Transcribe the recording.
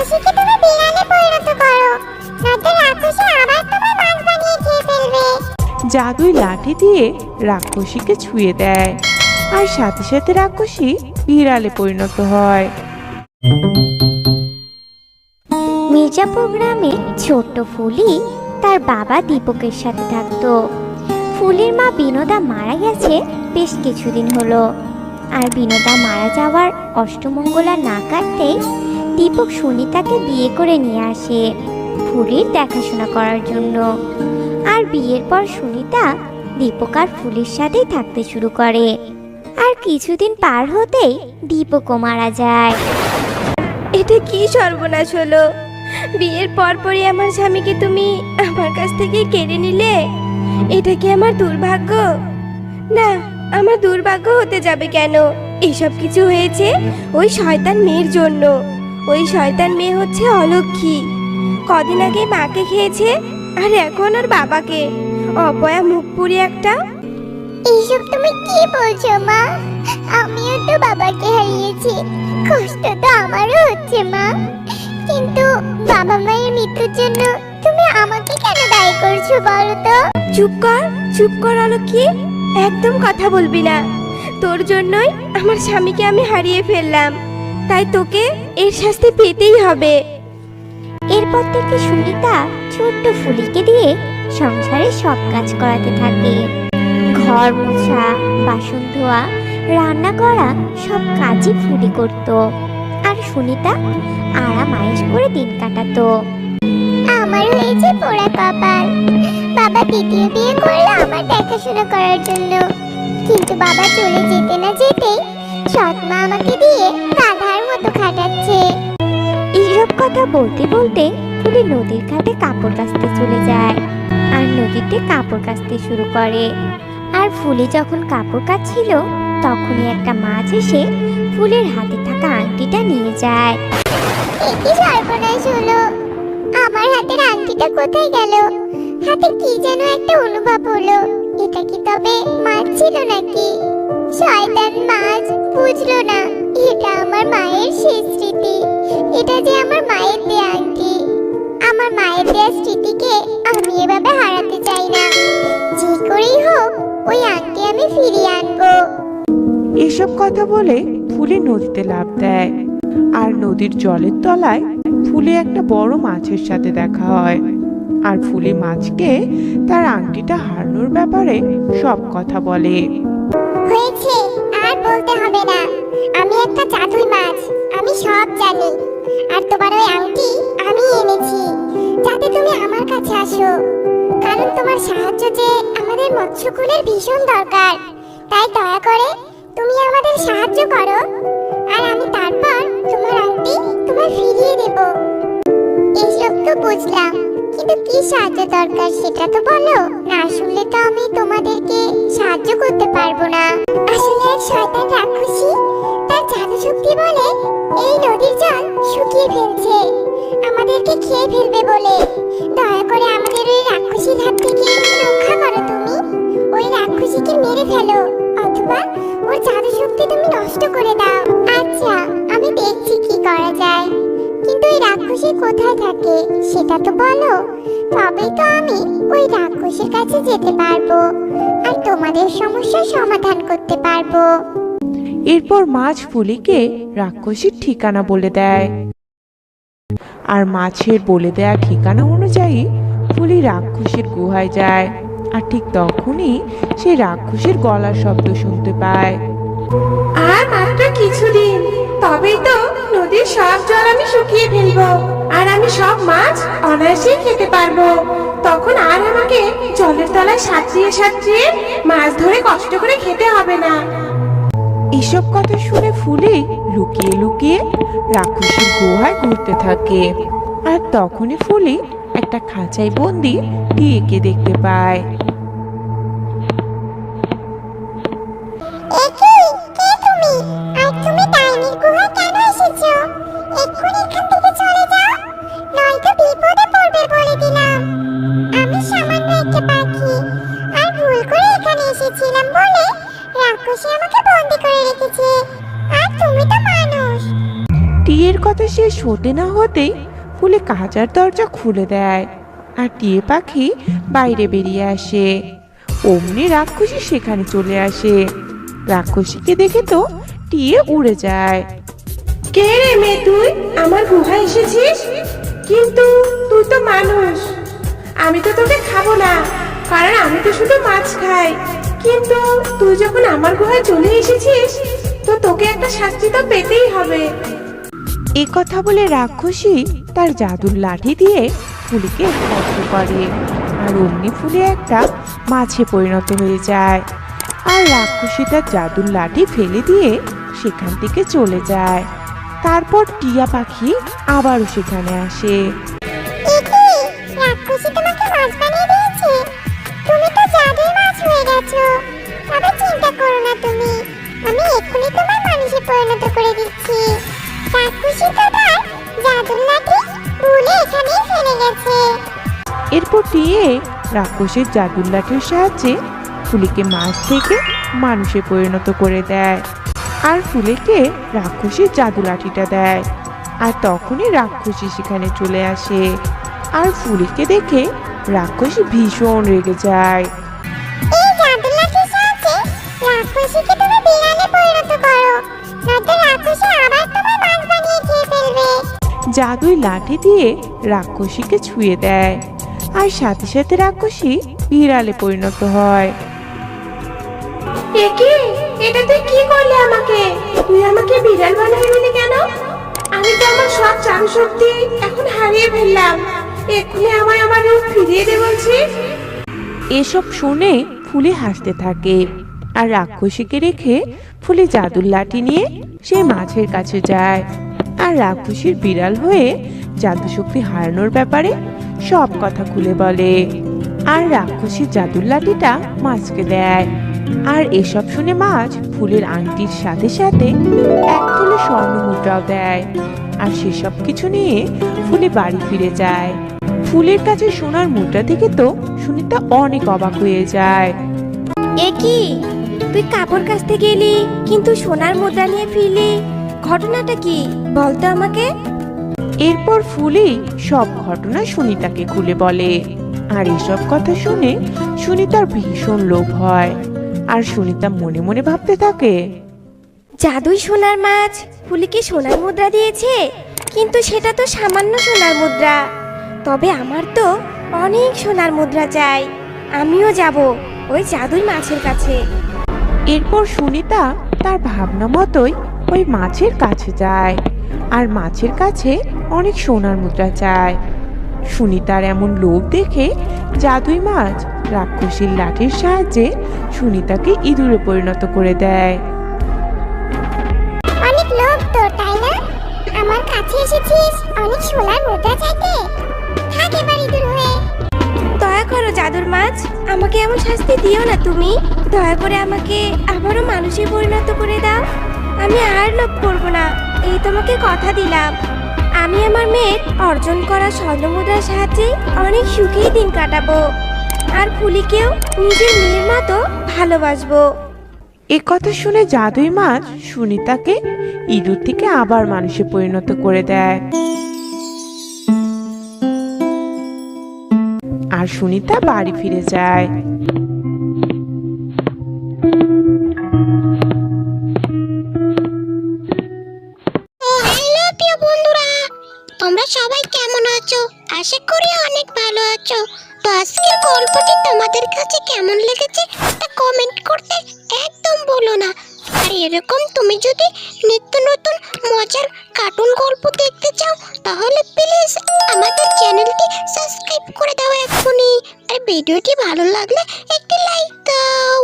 রাক্ষসীকে তুমি বিড়ালে পরিণত করো? নয়তো রাক্ষসী আবার তোমার মাছ বানিয়ে খেয়ে ফেলবে। জাদুই লাঠি দিয়ে রাক্ষসীকে ছুঁয়ে দেয়। আর সাথে সাথে রাক্ষসী বিড়ালে পরিণত হয়। মির্জাপুর গ্রামে ছোট্ট ফুলি তার বাবা দীপকের সাথে থাকতো। ফুলির মা বিনোদা মারা গেছে বেশ কিছুদিন হলো। আর বিনোদা মারা যাওয়ার অষ্টমঙ্গলা না কাটতেই দীপক সুনিতাকে বিয়ে করে নিয়ে আসে ফুলির দেখাশোনা করার জন্য। আর বিয়ের পর সুনিতা দীপক আর ফুলির সাথেই থাকতে শুরু করে। আর কিছুদিন পার হতেই দীপকও মারা যায়। এটা কি সর্বনাশ হলো? বিয়ের পর পরপরই আমার স্বামীকে তুমি আমার কাছ থেকে কেড়ে নিলে? এটা কি আমার দুর্ভাগ্য? না, আমার দুর্ভাগ্য হতে যাবে কেন? এসব কিছু হয়েছে ওই শয়তান মেয়ের জন্য। ওই শয়তান মেয়ে হচ্ছে অলক্ষী। কদিন আগে মাকে খেয়েছে আর এখন ওর বাবাকে। অপয়া মুখ পুরি একটা। এইসব তুমি কি বলছো মা? আমিও তো বাবাকে হারিয়েছি। কষ্ট তো আমারও হচ্ছে মা। কিন্তু বাবা মায়ের মৃত্যুর জন্য তুমি আমাকে কেন দায়ী করছ বলো তো? চুপ কর চুপ কর অলক্ষী। একদম কথা বলবি না। তোর জন্যই আমার স্বামীকে আমি হারিয়ে ফেললাম। তাই তোকে এর শাস্তি পেতেই হবে। এরপর থেকে সুনিতা ছোট্ট ফুলিকে দিয়ে সংসারে সব কাজ করাতে থাকে। ঘর মোছা, বাসন ধোয়া, রান্না করা সব কাজই ফুলি করত। আর সুনিতা আরাম আয়েস করে দিন কাটাতো। আমার হয়েছে পোড়া কপাল। বাবা দ্বিতীয় বিয়ে করল আমার দেখাশোনা করার জন্য। কিন্তু বাবা চলে যেতে না যেতেই সৎ মা আমাকে দিয়ে মতো খাটাচ্ছে এইসব কথা বলতে বলতে ফুলি নদীর ঘাটে কাপড় কাচতে চলে যায়। আর নদীতে কাপড় কাচতে শুরু করে। আর ফুলি যখন কাপড় কাচ্ছিল, তখনই একটা মাছ এসে ফুলের হাতে থাকা আংটিটা নিয়ে যায়। একই সর্বনাশ হলো আমার হাতের আংটিটা কোথায় গেল? হাতে কি যেন একটা অনুভব হলো। এটা কি তবে মাছ ছিল নাকি? শয়তান মাছ, বুঝলো না। এটা আমার মায়ের স্মৃতি। এটা যে আমার মায়ের দেয়া আংটি। আমার মায়ের দেয়া স্মৃতিকে আমি এভাবে হারাতে চাই না। যে করেই হোক, ওই আংটি আমি ফিরিয়ে আনব। এসব কথা বলে ফুলে নদীতে লাফ দেয়। আর নদীর জলের তলায় ফুলে একটা বড় মাছের সাথে দেখা হয়। আর ফুলে মাছকে তার আংটিটা হারানোর ব্যাপারে সব কথা বলে। বলতে হবে না। আমি একটা জাদুই মাছ, আমি সব জানি। আর তোমার ওই আংটি আমি এনেছি। যাতে তুমি আমার কাছে আসো। কারণ তোমার সাহায্য যে আমাদের মৎস্যকুলের ভীষণ দরকার। তাই দয়া করে তুমি আমাদের সাহায্য করো। আর আমি তারপর তোমার আংটি তোমার ফিরিয়ে দেব। এইসব তো বুঝলাম, কিন্তু কি সাহায্য দরকার সেটা তো বলো। না শুনলে তো আমি তোমাদেরকে সাহায্য করতে পারব না। আসলে শয়তান রাক্ষসী, তার জাদু শক্তি বলে এই নদীর জল শুকিয়ে ফেলছে। আমাদেরকে খেয়ে ফেলবে বলে। দয়া করে আমাদের ওই রাক্ষসীর হাত থেকে রক্ষা করো তুমি। ওই রাক্ষসীকে মেরে ফেলো, অথবা ওর জাদু শক্তি তুমি নষ্ট করে দাও। আচ্ছা আমি দেখছি কি করা যায়। কিন্তু ওই রাক্ষসী কোথায় থাকে, সেটা তো বলো। তবেই তো আমি ওই রাক্ষসীর কাছে যেতে পারব আর তোমাদের সমস্যার সমাধান করতে পারব। এরপর মাছ ফুলিকে রাক্ষসীর ঠিকানা বলে দেয়। আর মাছের বলে দেয়া ঠিকানা অনুযায়ী ফুলি রাক্ষসীর গুহায় যায় আর ঠিক তখনই সে রাক্ষসীর গলার শব্দ শুনতে পায়। আর মাত্র কিছুদিন তবেই তো নদীর সব জল আমি শুকিয়ে ফেলব আর আমি সব মাছ অনায়াসেই খেতে পারব। তখন আর আমাকে জলের তলায় সাঁতরিয়ে সাঁতরিয়ে মাছ ধরে কষ্ট করে খেতে হবে না। এসব কথা শুনে ফুলে লুকিয়ে লুকিয়ে রাক্ষসীর গুহায় ঘুরতে থাকে। আর তখনই ফুলে একটা খাঁচায় বন্দি টিয়েকে দেখতে পায়। হতে না হতেই ফুলে কাঁচার দরজা খুলে দেয় আর টিয়ে পাখি বাইরে বেরিয়ে আসে। অমনি রাক্ষসী সেখানে চলে আসে। রাক্ষসীকে দেখে তো টিয়ে উড়ে যায়। কে রে মেয়ে তুই? আমার গুহায় এসেছিস? কিন্তু তুই তো মানুষ। আমি তো তোকে খাব না, কারণ আমি তো শুধু মাছ খাই। কিন্তু তুই যখন আমার গুহায় চলে এসেছিস, তো তোকে একটা শাস্তি তো পেতেই হবে। এ কথা বলে রাক্ষসী তার জাদুর লাঠি দিয়ে ফুলিকে স্পর্শ করে। আর অমনি ফুলে একটা মাছে পরিণত হয়ে যায়। আর রাক্ষসী তার জাদুর লাঠি ফেলে দিয়ে সেখান থেকে চলে যায়। তারপর টিয়া পাখি আবারও সেখানে আসে। আমি তোমার মানুষে পরিণত করে দিচ্ছি। এরপর টিয়ে রাক্ষসের জাদুর লাঠির সাহায্যে ফুলিকে মাছ থেকে মানুষে পরিণত করে দেয়। আর ফুলিকে রাক্ষসের জাদু লাঠিটা দেয়। আর তখনই রাক্ষসী সেখানে চলে আসে। আর ফুলিকে দেখে রাক্ষসী ভীষণ রেগে যায়। জাদুই লাঠি দিয়ে রাক্ষসীকে ছুঁয়ে দেয়। আর সাথে সাথে রাক্ষসী বিড়ালে পরিণত হয়। একি এটা তুই কি করলে আমাকে? তুই আমাকে বিড়াল বানিয়ে দিলি কেন? আমি তো আমার সব চারু শক্তি এখন হারিয়ে ফেললাম। এক্ষুনি আমায় আমার রূপ ফিরিয়ে দে বলছিস এসব শুনে ফুলি হাসতে থাকে। আর রাক্ষসীকে রেখে ফুলি জাদুর লাঠি নিয়ে সে মাছের কাছে যায়। আর রাক্ষসীর বিড়াল হয়ে জাদু শক্তি হারানোর ব্যাপারে সব কথা খুলে বলে। আর রাক্ষসীর জাদুর লাঠিটা মাছকে দেয়। আর এসব শুনে মাছ ফুলের আংটির সাথে সাথে এক তুলে স্বর্ণ মুদ্রাও দেয়। আর সেসব কিছু নিয়ে ফুলে বাড়ি ফিরে যায়। ফুলের কাছে সোনার মুদ্রা থেকে তো সুনিতা অনেক অবাক হয়ে যায়। এ কি? তুই কাপড় কাচতে গেলি, কিন্তু সোনার মুদ্রা নিয়ে ফিরলি? ঘটনাটা কি? বলতো আমাকে? এরপর ফুলি সব ঘটনা সুনিতাকে খুলে বলে। আর এসব কথা শুনে সুনিতার ভীষণ লোভ হয়। আর সুনিতা মনে মনে ভাবতে থাকে জাদুই সোনার মাছ ফুলিকে সোনার মুদ্রা দিয়েছে কিন্তু সেটা তো সামান্য সোনার মুদ্রা। তবে আমার তো অনেক সোনার মুদ্রা চাই আমিও যাব ওই জাদুই মাছের কাছে। এরপর সুনিতা তার ভাবনা মতোই ওই মাছের কাছে যায়। আর মাছের কাছে অনেক সোনার মুদ্রা চায়। সুনিতার এমন লোভ দেখে জাদুই মাছ রাক্ষসীর লাঠির সাহায্যে সুনিতাকে ইঁদুরে পরিণত করে দেয়। অনেক লোভ তো তাই না? আমার কাছে এসেছিস অনেক সোনার মুদ্রা চাইতে। থাক এবার ইঁদুর হয়ে। দয়া করো জাদুর মাছ আমাকে এমন শাস্তি দিও না তুমি। দয়া করে আমাকে আবারও মানুষে পরিণত করে দাও। আমি আর লোভ করব না। এই তোমাকে কথা দিলাম। আমি আমার মেয়ের অর্জন করা স্বর্ণমুদ্রার সাহায্যে অনেক সুখেই দিন কাটাবো। আর ফুলিকেও নিজের মেয়ের মতো ভালোবাসবো। এ কথা শুনে জাদুই মাছ সুনিতাকে ইঁদুর থেকে আবার মানুষে পরিণত করে দেয়। আর সুনিতা বাড়ি ফিরে যায়। এরকম তুমি যদি নিত্য নতুন মজার কার্টুন গল্প দেখতে চাও, তাহলে প্লিজ আমাদের চ্যানেলটি সাবস্ক্রাইব করে দাও এখনই আর ভিডিওটি ভালো লাগলে একটি লাইক দাও।